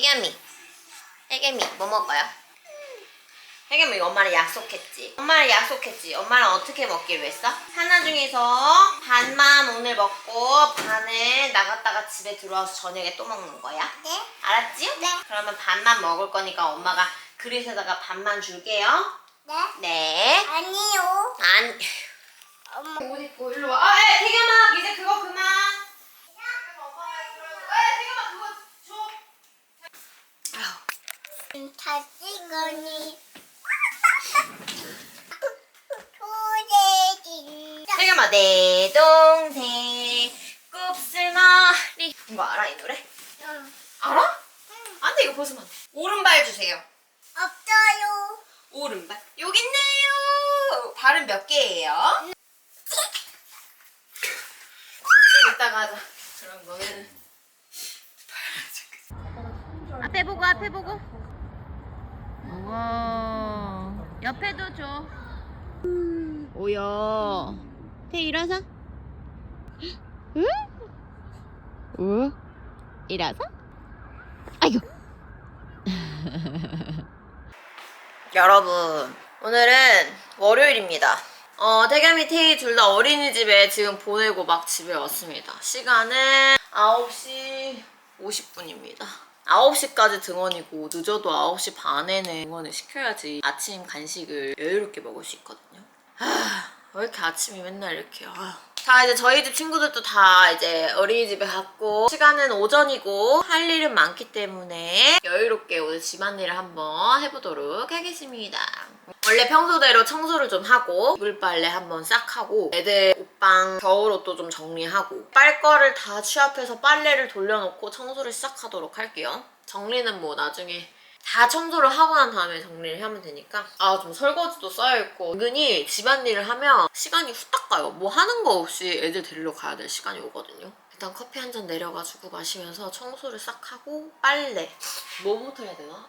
혜겸이. 혜겸이 뭐 먹어요? 혜겸이 엄마랑 약속했지. 엄마랑 약속했지. 엄마랑 어떻게 먹기로 했어? 하나 중에서 반만 오늘 먹고 반은 나갔다가 집에 들어와서 저녁에 또 먹는 거야. 네? 알았지? 네. 그러면 반만 먹을 거니까 엄마가 그릇에다가 반만 줄게요. 네? 네. 아니요. 안. 엄마. 옷 입고 일로 와. 아, 에, 태겸아, 이제 그거 그만. 태겸아, 그거 줘. 아휴. 다시 거니. 소세지. 태겸아, 내 동생 곱슬머리. 이거 알아 이 노래? 응. 알아? 안 돼, 이거 벗으면 안 돼. 오른발 주세요. 없어요. 오른발. 여기 있네요. 발은 몇 개예요? 좀 이따가 하자. 그럼 너네는. 앞에 보고 앞에 보고. 우와. 옆에도 줘. 오여. 태 일어서. 응? 응? 일어서? 아이고. 여러분, 오늘은 월요일입니다. 어, 태겸이, 태희 둘 다 어린이집에 지금 보내고 막 집에 왔습니다. 시간은 9시 50분입니다. 9시까지 등원이고 늦어도 9시 반에는 등원을 시켜야지 아침 간식을 여유롭게 먹을 수 있거든요. 아, 왜 이렇게 아침이 맨날 이렇게 아. 자 이제 저희 집 친구들도 다 이제 어린이집에 갔고 시간은 오전이고 할 일은 많기 때문에 여유롭게 오늘 집안일을 한번 해보도록 하겠습니다. 원래 평소대로 청소를 좀 하고 물빨래 한번 싹 하고 애들 옷방 겨울옷도 좀 정리하고 빨 거를 다 취합해서 빨래를 돌려놓고 청소를 시작하도록 할게요. 정리는 뭐 나중에 다 청소를 하고 난 다음에 정리를 하면 되니까. 아 좀 설거지도 쌓여있고. 은근히 집안일을 하면 시간이 후딱 가요. 뭐 하는 거 없이 애들 데리러 가야 될 시간이 오거든요. 일단 커피 한 잔 내려가지고 마시면서 청소를 싹 하고 빨래. 뭐부터 해야 되나?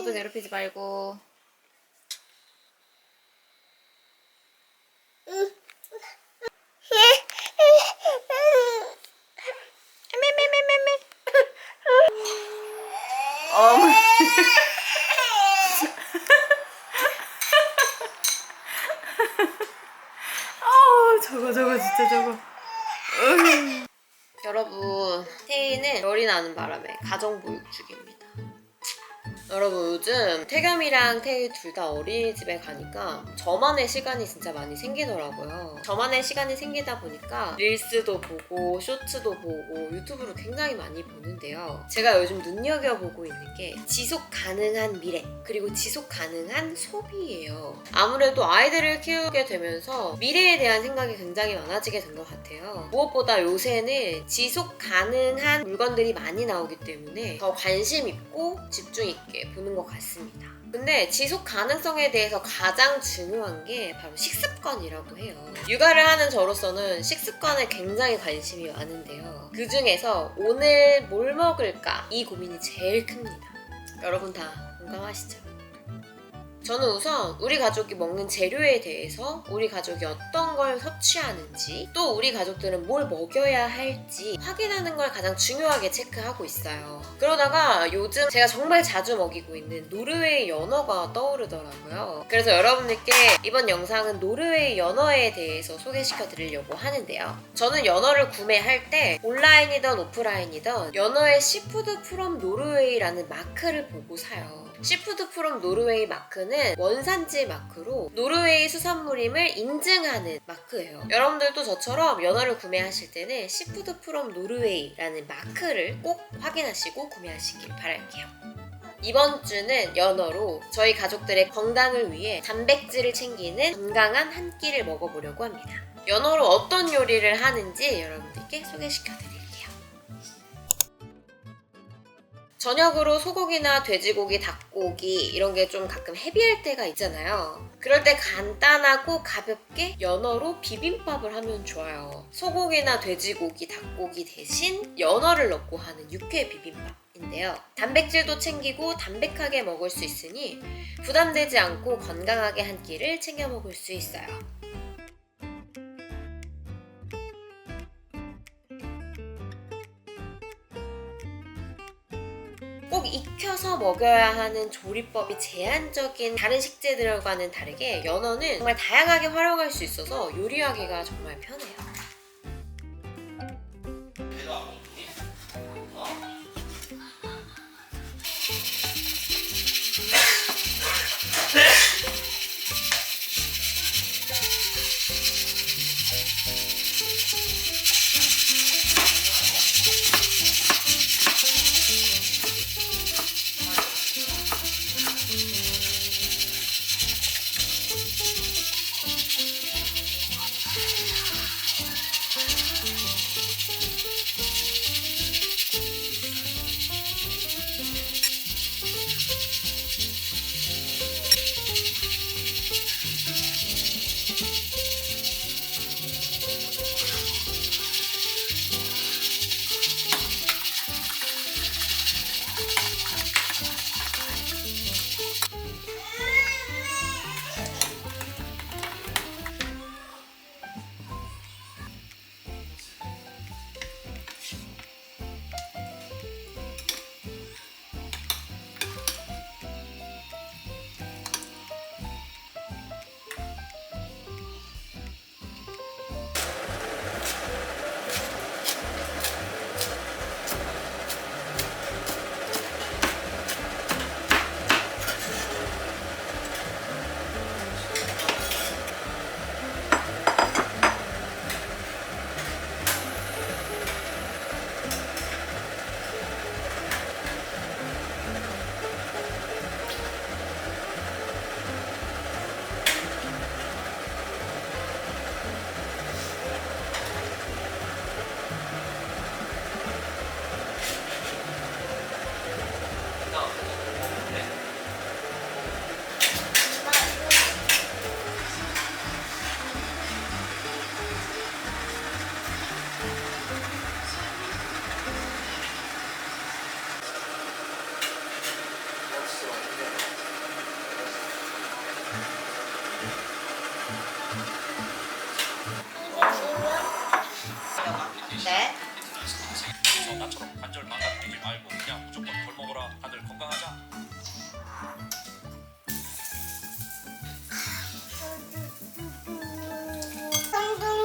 모두 괴롭히지 말고. 어머. 아우 저거 저거 진짜 저거. 으이. 여러분 태희는 열이 나는 바람에 가정보육 중입니다. 여러분 요즘 태겸이랑 태희 둘 다 어린이집에 가니까 저만의 시간이 진짜 많이 생기더라고요. 저만의 시간이 생기다 보니까 릴스도 보고 쇼츠도 보고 유튜브를 굉장히 많이 보는데요. 제가 요즘 눈여겨보고 있는 게 지속 가능한 미래 그리고 지속 가능한 소비예요. 아무래도 아이들을 키우게 되면서 미래에 대한 생각이 굉장히 많아지게 된 것 같아요. 무엇보다 요새는 지속 가능한 물건들이 많이 나오기 때문에 더 관심 있고 집중 있게 보는 것 같습니다. 근데 지속 가능성에 대해서 가장 중요한 게 바로 식습관이라고 해요. 육아를 하는 저로서는 식습관에 굉장히 관심이 많은데요. 그 중에서 오늘 뭘 먹을까? 이 고민이 제일 큽니다. 여러분 다 공감하시죠? 저는 우선 우리 가족이 먹는 재료에 대해서 우리 가족이 어떤 걸 섭취하는지 또 우리 가족들은 뭘 먹여야 할지 확인하는 걸 가장 중요하게 체크하고 있어요. 그러다가 요즘 제가 정말 자주 먹이고 있는 노르웨이 연어가 떠오르더라고요. 그래서 여러분들께 이번 영상은 노르웨이 연어에 대해서 소개시켜 드리려고 하는데요. 저는 연어를 구매할 때 온라인이든 오프라인이든 연어의 시푸드 프롬 노르웨이라는 마크를 보고 사요. 시푸드 프롬 노르웨이 마크는 원산지 마크로 노르웨이 수산물임을 인증하는 마크예요. 여러분들도 저처럼 연어를 구매하실 때는 시푸드 프롬 노르웨이라는 마크를 꼭 확인하시고 구매하시길 바랄게요. 이번 주는 연어로 저희 가족들의 건강을 위해 단백질을 챙기는 건강한 한 끼를 먹어보려고 합니다. 연어로 어떤 요리를 하는지 여러분들께 소개시켜 드릴게요. 저녁으로 소고기나 돼지고기, 닭고기 이런 게 좀 가끔 헤비할 때가 있잖아요. 그럴 때 간단하고 가볍게 연어로 비빔밥을 하면 좋아요. 소고기나 돼지고기, 닭고기 대신 연어를 넣고 하는 육회 비빔밥 인데요. 단백질도 챙기고 담백하게 먹을 수 있으니 부담되지 않고 건강하게 한 끼를 챙겨 먹을 수 있어요. 꼭 익혀서 먹여야 하는 조리법이 제한적인 다른 식재들과는 다르게 연어는 정말 다양하게 활용할 수 있어서 요리하기가 정말 편해요.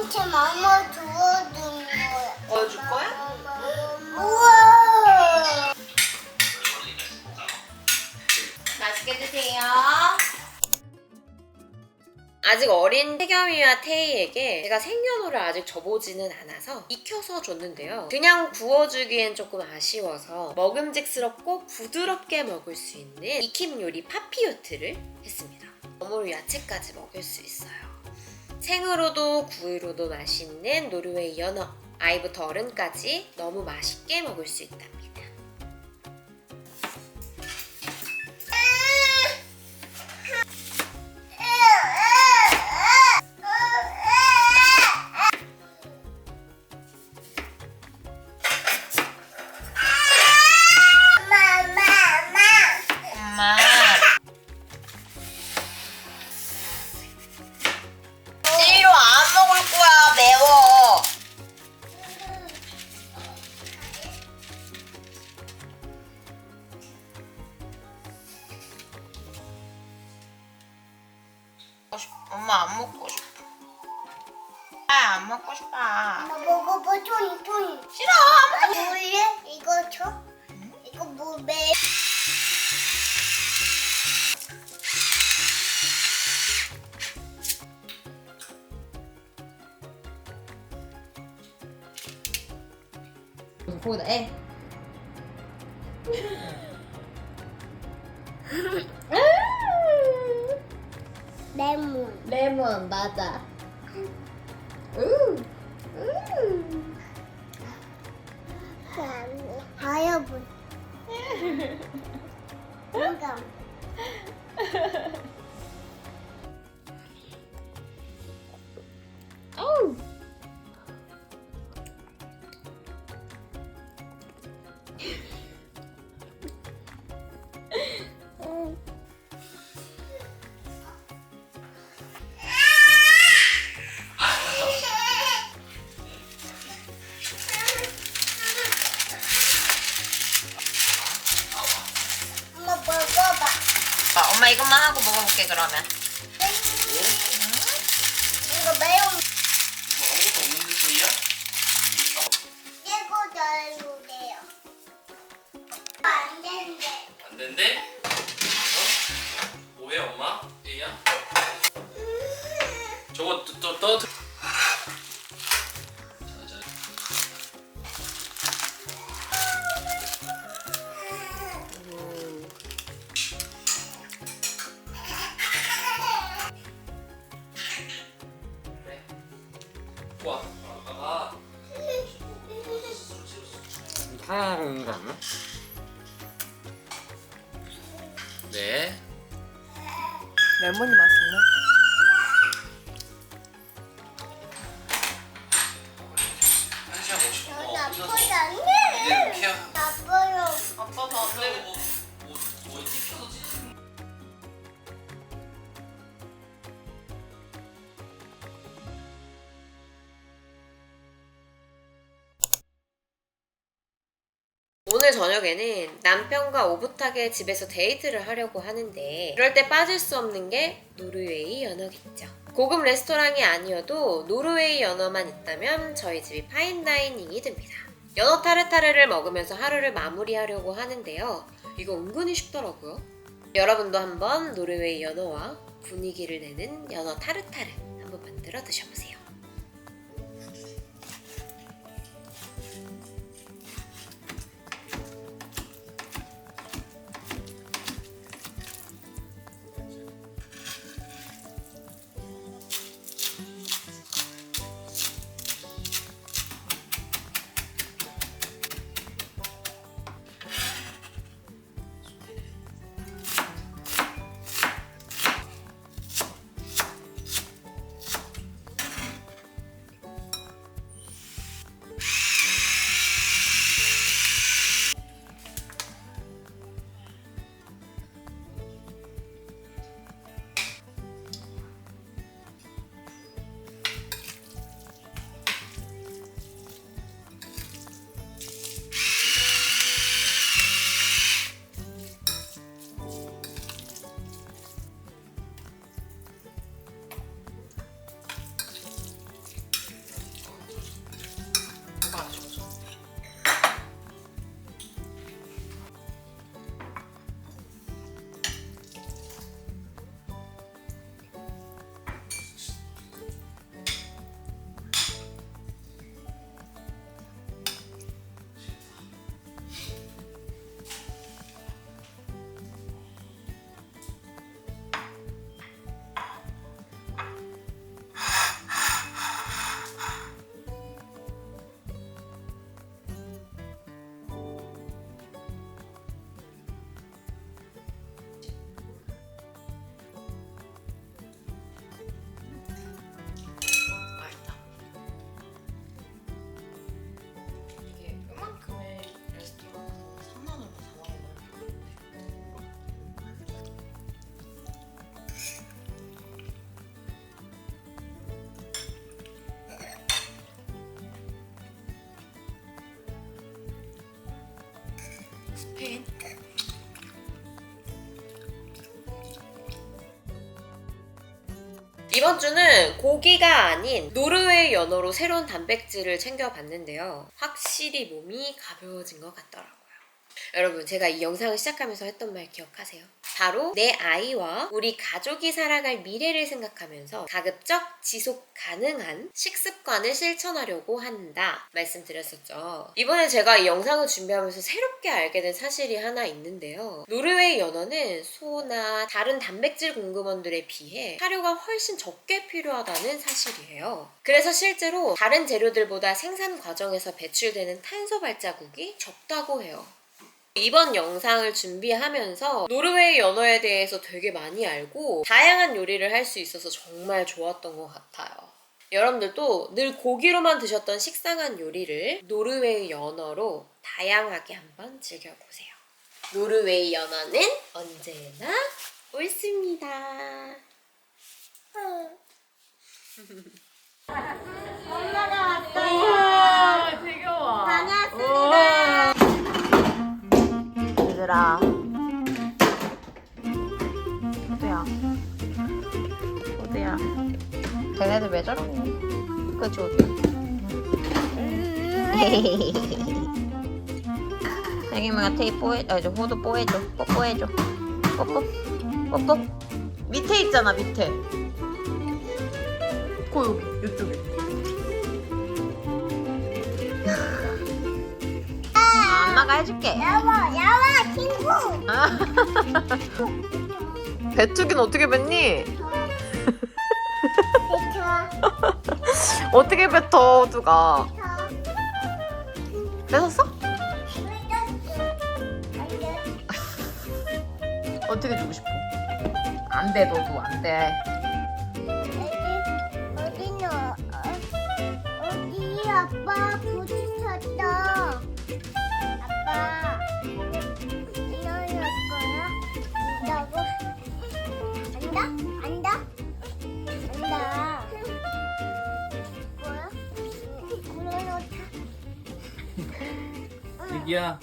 성동체 마마 주워준 거야. 보여줄 거야? 우와. 맛있게 드세요. 아직 어린 태겸이와 태희에게 제가 생연어를 아직 줘보지는 않아서 익혀서 줬는데요. 그냥 구워주기엔 조금 아쉬워서 먹음직스럽고 부드럽게 먹을 수 있는 익힘 요리 파피요트를 했습니다. 어묵 야채까지 먹을 수 있어요. 생으로도 구이로도 맛있는 노르웨이 연어. 아이부터 어른까지 너무 맛있게 먹을 수 있답니다. 엄마 안 먹고 싶어. 아 안 먹고 싶어. 먹어봐 톤 톤. 싫어. 아니 원래 이거 줘? 이거 뭐 매? 거기다 해. 레몬. 레몬 맞아. 하여분. 뭔가. 레몬이 맛있네. 남편과 오붓하게 집에서 데이트를 하려고 하는데 이럴 때 빠질 수 없는 게 노르웨이 연어겠죠. 고급 레스토랑이 아니어도 노르웨이 연어만 있다면 저희 집이 파인다이닝이 됩니다. 연어 타르타르를 먹으면서 하루를 마무리하려고 하는데요. 이거 은근히 쉽더라고요. 여러분도 한번 노르웨이 연어와 분위기를 내는 연어 타르타르 한번 만들어 드셔보세요. 이번 주는 고기가 아닌 노르웨이 연어로 새로운 단백질을 챙겨봤는데요. 확실히 몸이 가벼워진 것 같더라고요. 여러분, 제가 이 영상을 시작하면서 했던 말 기억하세요? 바로 내 아이와 우리 가족이 살아갈 미래를 생각하면서 가급적 지속 가능한 식습관을 실천하려고 한다 말씀드렸었죠. 이번에 제가 이 영상을 준비하면서 새롭게 알게 된 사실이 하나 있는데요. 노르웨이 연어는 소나 다른 단백질 공급원들에 비해 사료가 훨씬 적게 필요하다는 사실이에요. 그래서 실제로 다른 재료들보다 생산 과정에서 배출되는 탄소 발자국이 적다고 해요. 이번 영상을 준비하면서 노르웨이 연어에 대해서 되게 많이 알고 다양한 요리를 할 수 있어서 정말 좋았던 것 같아요. 여러분들도 늘 고기로만 드셨던 식상한 요리를 노르웨이 연어로 다양하게 한번 즐겨보세요. 노르웨이 연어는 언제나 옳습니다. 엄마가 얘들아. 어디야? 어디야? 걔네들 왜 저러니? 그치, 어디야? 애기미가 테이프 뽀해, 아, 저 호두 뽀해줘. 뽀뽀해줘. 뽀뽀. 뽀뽀. 밑에 있잖아, 밑에. 코 여기, 이쪽에. 엄마가 해줄게. 야와, 야와, 친구. 배추긴 어떻게 뱉니? 배차, 어떻게 뱉어, 호두가. 뺏었어? 어떻게 주고 싶어? 안 돼, 너도 안 돼. 어디, 어디 어디 아빠 yeah.